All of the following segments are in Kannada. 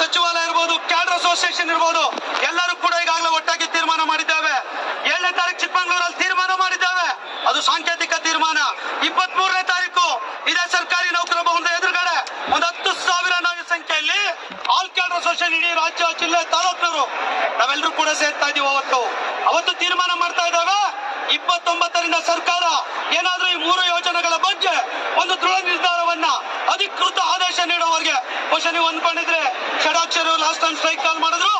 ಸಚಿವಾಲಯ ಇರ್ಬೋದು ಕ್ಯಾಡರ್ ಅಸೋಸಿಯೇಷನ್ ಇರ್ಬೋದು, ಎಲ್ಲರೂ ಕೂಡ ಈಗಾಗಲೇ ಒಟ್ಟಾಗಿ ತೀರ್ಮಾನ ಮಾಡಿದ್ದೇವೆ. ಏಳನೇ ತಾರೀಕು ಚಿಕ್ಕಮಂಗ್ಳೂರಲ್ಲಿ ತೀರ್ಮಾನ ಮಾಡಿದ್ದೇವೆ. ಅದು ಸಾಂಕೇತಿಕ ತೀರ್ಮಾನ. ಇಪ್ಪತ್ತ್ ಮೂರನೇ ತಾರೀಕು ಇದೇ ಸರ್ಕಾರಿ ನೌಕರ ಭವನದ ಎದುರುಗಡೆ ಒಂದು ಹತ್ತು ಸಾವಿರ ನಾಯಕ ಸಂಖ್ಯೆಯಲ್ಲಿ ಆಲ್ ಕ್ಯಾಡರ್ ಅಸೋಸಿಯೇಷನ್ ಇಡೀ ರಾಜ್ಯ, ಜಿಲ್ಲೆ, ತಾಲೂಕಿನವರು ನಾವೆಲ್ಲರೂ ಕೂಡ ಸೇರ್ತಾ ಇದೀವಿ ಅವತ್ತು. ಅವತ್ತು ತೀರ್ಮಾನ ಮಾಡ್ತಾ ಇದ್ದಾವೆ. ಇಪ್ಪತ್ತೊಂಬತ್ತರಿಂದ ಸರ್ಕಾರ ಏನಾದ್ರೂ ಈ ಮೂರು ಯೋಜನೆಗಳ ಬಗ್ಗೆ ಒಂದು ದೃಢ ನಿರ್ಧಾರವನ್ನ ಅಧಿಕೃತ ಆದೇಶ ನೀಡೋವರೆಗೆ ಬಹುಶಃ ನೀವು ಅಂದ್ಕೊಂಡಿದ್ರೆ ಷಡಾಕ್ಷರು ಲಾಸ್ಟ್ ಟೈಮ್ ಸ್ಟ್ರೈಕ್ ಕಾಲ್ ಮಾಡಿದ್ರು,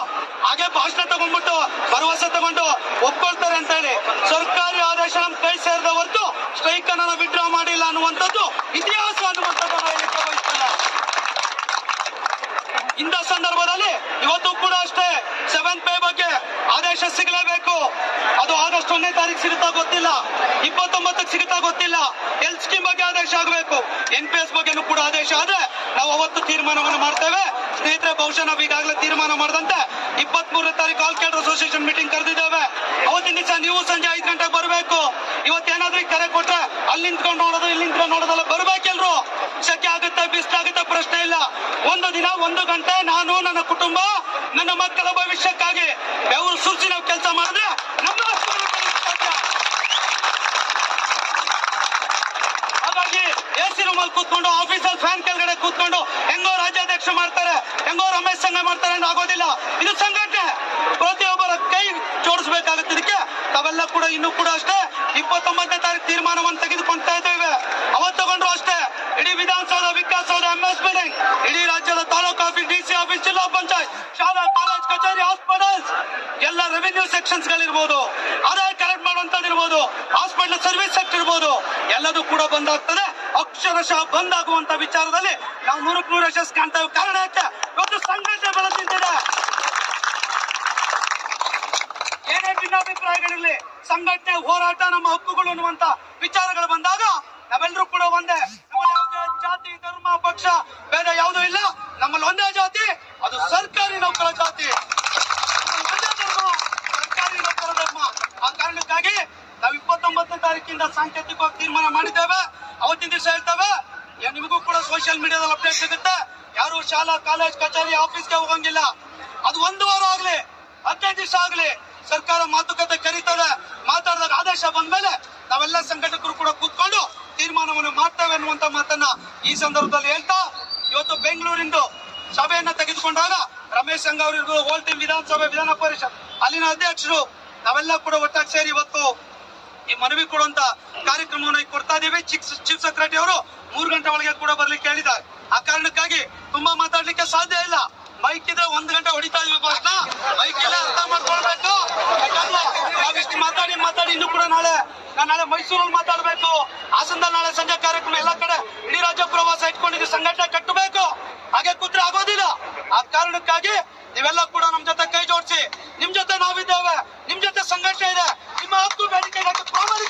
ಹಾಗೆ ಭಾಷಣ ತಗೊಂಡ್ಬಿಟ್ಟು ಭರವಸೆ ತಗೊಂಡು ಒಪ್ಕೊಳ್ತಾರೆ ಅಂತ ಹೇಳಿ ಸರ್ಕಾರಿ ಆದೇಶ ನಮ್ ಕೈ ಸೇರಿದ ಹೊರತು ಸ್ಟ್ರೈಕ್ ಅನ್ನ ವಿಡ್ರಾ ಮಾಡಿಲ್ಲ ಅನ್ನುವಂಥದ್ದು ಇತಿಹಾಸ ಅನ್ನುವಂಥದ್ದು. ಇಂಥ ಸಂದರ್ಭದಲ್ಲಿ ಇವತ್ತು ಕೂಡ ಅಷ್ಟೇ ಸೆವೆನ್ ಪೇ ಬಗ್ಗೆ ಆದೇಶ ಸಿಗಲೇಬೇಕು. ಅದು ಆಗಸ್ಟ್ ಒಂದನೇ ತಾರೀಕು ಸಿಗುತ್ತಾ ಗೊತ್ತಿಲ್ಲ. ಇಪ್ಪತ್ತೊಂಬತ್ತಕ್ಕೆ ಸಿಗುತ್ತಾ ಗೊತ್ತಿಲ್ಲ. ಎಲ್ ಸ್ಕೀಮ್ ಬಗ್ಗೆ ಆದೇಶ ಆಗಬೇಕು. ಎನ್ ಪಿ ಎಸ್ ಬಗ್ಗೆನೂ ಕೂಡ ಆದೇಶ ಆದ್ರೆ ನಾವು ಅವತ್ತು ತೀರ್ಮಾನವನ್ನು ಮಾಡ್ತೇವೆ. ಸ್ನೇಹಿತರೆ, ಬಹುಶಃ ನಾವು ಈಗಾಗಲೇ ತೀರ್ಮಾನ ಮಾಡಿದಂತೆ ಇಪ್ಪತ್ತ್ ಮೂರನೇ ತಾರೀಕು ಆಲ್ ಕೇಡರ್ ಅಸೋಸಿಯೇಷನ್ ಮೀಟಿಂಗ್ ಕರೆದಿದ್ದೇವೆ. ಅವತ್ತಿನ ದಿವಸ ನೀವು ಸಂಜೆ ಐದು ಗಂಟೆಗೆ ಬರಬೇಕು. ಇವತ್ತೇನಾದ್ರೂ ಕರೆ ಕೊಟ್ರೆ ಅಲ್ಲಿ ನಿಂತ್ಕೊಂಡು ನೋಡೋದು, ಇಲ್ಲಿ ನಿಂತ್ಕೊಂಡು ನೋಡೋದಲ್ಲ, ಬರ್ಬೇಕೆಲ್ರು. ಶಕೆ ಆಗುತ್ತೆ ಬಿಸಿಲಾಗುತ್ತೆ ಪ್ರಶ್ನೆ ಇಲ್ಲ. ಒಂದು ದಿನ, ಒಂದು ಗಂಟೆ ನಾನು, ನನ್ನ ಕುಟುಂಬ, ನನ್ನ ಮಕ್ಕಳ ಭವಿಷ್ಯಕ್ಕಾಗಿ ಬೆವರು ಸುರಿಸಿ ನಾವು ಕೆಲಸ ಮಾಡಿದ್ರೆ ನಮ್ಮ ಎ ಸಿ ರೂಮಲ್ಲಿ ಕೂತ್ಕೊಂಡು, ಆಫೀಸಲ್ಲಿ ಫ್ಯಾನ್ ಕೆಳಗಡೆ ಕೂತ್ಕೊಂಡು ಹೆಂಗೋ ರಾಜ್ಯಾಧ್ಯಕ್ಷ ಮಾಡ್ತಾರೆ, ಹೆಂಗೋ ರಮೇಶ್ ಸಂಘ ಮಾಡ್ತಾರೆ ಅಂತ ಆಗೋದಿಲ್ಲ. ಇದು ಸಂಘಟನೆ. ಪ್ರತಿಯೊಬ್ಬರ ಕೈ ಜೋಡಿಸಬೇಕಾಗುತ್ತೆ ಇದಕ್ಕೆ. ತಾವೆಲ್ಲ ಕೂಡ, ಇನ್ನೂ ಕೂಡ ಅಷ್ಟೇ. ಇಪ್ಪತ್ತೊಂಬತ್ತನೇ ತಾರೀಕು ತೀರ್ಮಾನವನ್ನು ತೆಗೆದುಕೊಳ್ತಾ ಇದ್ದೇವೆ ಅವತ್ತು ತಗೊಂಡ್ರು ಅಷ್ಟೇ ಇಡೀ ವಿಧಾನಸೌಧ ಎಂ ಇಡೀ ರಾಜ್ಯದ ತಾಲೂಕು ಆಫೀಸ್ ಡಿ ಸಿ ಆಫೀಸ್ ಜಿಲ್ಲಾ ಪಂಚಾಯತ್, ಶಾಲಾ ಕಾಲೇಜ್ ಕಚೇರಿ ಹಾಸ್ಪಿಟಲ್ಸ್ ಎಲ್ಲ ರೆವಿನ್ಯೂ ಸೆಕ್ಷನ್ಸ್ ಗಳಿರ್ಬೋದು. ಆದಾಯ ಕಲೆಕ್ಟ್ ಮಾಡುವಂತದ್ದು ಇರ್ಬೋದು. ಹಾಸ್ಪಿಟಲ್ ಸರ್ವಿಸ್ ಸೆಕ್ಟರ್ ಇರ್ಬೋದು. ಎಲ್ಲದೂ ಕೂಡ ಬಂದಾಗ್ತದೆ. ಅಕ್ಷರಶಃ ಬಂದಾಗುವಂತ ವಿಚಾರದಲ್ಲಿ ನಾವು ನೂರಕ್ಕೆ ನೂರು ಯಶಸ್ಸು ಕಾಣ್ತೇವೆ ಕಾರಣ ಯಾಕೆ? ಇವತ್ತು ಸಂಘಟನೆ ಬೆಳೆದಿದ್ದೇನೆ ಏನೇ ಭಿನ್ನಾಭಿಪ್ರಾಯಗಳಿರಲಿ, ಸಂಘಟನೆ ಹೋರಾಟ ನಮ್ಮ ಹಕ್ಕುಗಳು ಅನ್ನುವಂತ ವಿಚಾರಗಳು ಬಂದಾಗ ನಾವೆಲ್ಲರೂ ಕೂಡ ಒಂದೇ. ನಮ್ಮಲ್ಲಿ ಯಾವುದೇ ಜಾತಿ, ಧರ್ಮ, ಪಕ್ಷ ಬೇರೆ ಯಾವುದೂ ಇಲ್ಲ. ನಮ್ಮಲ್ಲಿ ಒಂದೇ ಜಾತಿ, ಅದು ಸರ್ಕಾರಿ ನೌಕರ ಜಾತಿ. ಒಂದೇ ಧರ್ಮ, ಸರ್ಕಾರಿ ನೌಕರ ಧರ್ಮ. ಆ ಕಾರಣಕ್ಕಾಗಿ ನಾವು ಇಪ್ಪತ್ತೊಂಬತ್ತನೇ ತಾರೀಕಿಂದ ಸಾಂಕೇತಿಕವಾಗಿ ತೀರ್ಮಾನ ಮಾಡಿದ್ದೇವೆ. ಅವತ್ತಿನ ದಿವಸ ಹೇಳ್ತೇವೆ ನಿಮಗೂ ಕೂಡ ಸೋಷಿಯಲ್ ಮೀಡಿಯಾದಲ್ಲಿ ಅಪ್ಡೇಟ್ ಸಿಗುತ್ತೆ. ಯಾರು ಶಾಲಾ, ಕಾಲೇಜ್, ಕಚೇರಿ ಆಫೀಸ್ಗೆ ಹೋಗಂಗಿಲ್ಲ. ಅದು ಒಂದು ವಾರ ಆಗ್ಲಿ, ಹದಿನೈದು ದಿವಸ ಆಗ್ಲಿ, ಸರ್ಕಾರ ಮಾತುಕತೆ ಕರೀತದೆ. ಮಾತಾಡಿದಾಗ ಆದೇಶ ಬಂದ್ಮೇಲೆ ನಾವೆಲ್ಲ ಸಂಘಟಕರು ಕೂಡ ಕೂತ್ಕೊಂಡು ತೀರ್ಮಾನವನ್ನು ಮಾಡ್ತೇವೆ ಅನ್ನುವಂತ ಮಾತನ್ನ ಈ ಸಂದರ್ಭದಲ್ಲಿ ಹೇಳ್ತಾ, ಇವತ್ತು ಬೆಂಗಳೂರಿಂದು ಸಭೆಯನ್ನ ತೆಗೆದುಕೊಂಡಾಗ ರಮೇಶ್ ಸಂಘ ಅವರಿಗೂ ಹೋಲ್ ಟೀಮ್ ವಿಧಾನಸಭೆ ವಿಧಾನ ಪರಿಷತ್ ಅಲ್ಲಿನ ಅಧ್ಯಕ್ಷರು ನಾವೆಲ್ಲ ಕೂಡ ಒಟ್ಟಾಗಿ ಸೇರಿ ಇವತ್ತು ಈ ಮನವಿ ಕೊಡುವಂತ ಕಾರ್ಯಕ್ರಮವನ್ನು ಕೊಡ್ತಾ ಇದೀವಿ ಚೀಫ್ ಸೆಕ್ರೆಟರಿ ಅವರು ಮೂರು ಗಂಟೆ ಒಳಗೆ ಕೂಡ ಬರ್ಲಿಕ್ಕೆ ಹೇಳಿದ್ದಾರೆ. ಆ ಕಾರಣಕ್ಕಾಗಿ ತುಂಬಾ ಮಾತಾಡ್ಲಿಕ್ಕೆ ಸಾಧ್ಯ ಇಲ್ಲ. ಬೈಕ್ ಇದ್ರೆ ಒಂದ್ ಗಂಟೆ ಹೊಡಿತಾ ಇದೀವಿ ಬೈಕ್ ಇಲ್ಲ. ನಾಳೆ ಮೈಸೂರಲ್ಲಿ ಮಾತಾಡಬೇಕು. ಹಾಸನದಲ್ಲಿ ನಾಳೆ ಸಂಜೆ ಕಾರ್ಯಕ್ರಮ ಎಲ್ಲ ಕಡೆ ಇಡೀ ರಾಜ್ಯ ಪ್ರವಾಸ ಇಟ್ಕೊಂಡಿದ್ದೀವಿ ಸಂಘಟನೆ ಕಟ್ಟಬೇಕು. ಹಾಗೆ ಕೂತ್ರೆ ಆಗೋದಿಲ್ಲ. ಆ ಕಾರಣಕ್ಕಾಗಿ ನೀವೆಲ್ಲ ಕೂಡ ನಮ್ ಜೊತೆ ಕೈ ಜೋಡಿಸಿ. ನಿಮ್ ಜೊತೆ ನಾವಿದ್ದೇವೆ. ನಿಮ್ ಜೊತೆ ಸಂಘರ್ಷ ಇದೆ. ನಿಮ್ಮ ಹಕ್ಕು ಬೇಡಿಕೆಗಾಗಿ ಪ್ರಾಮಾಣಿಕ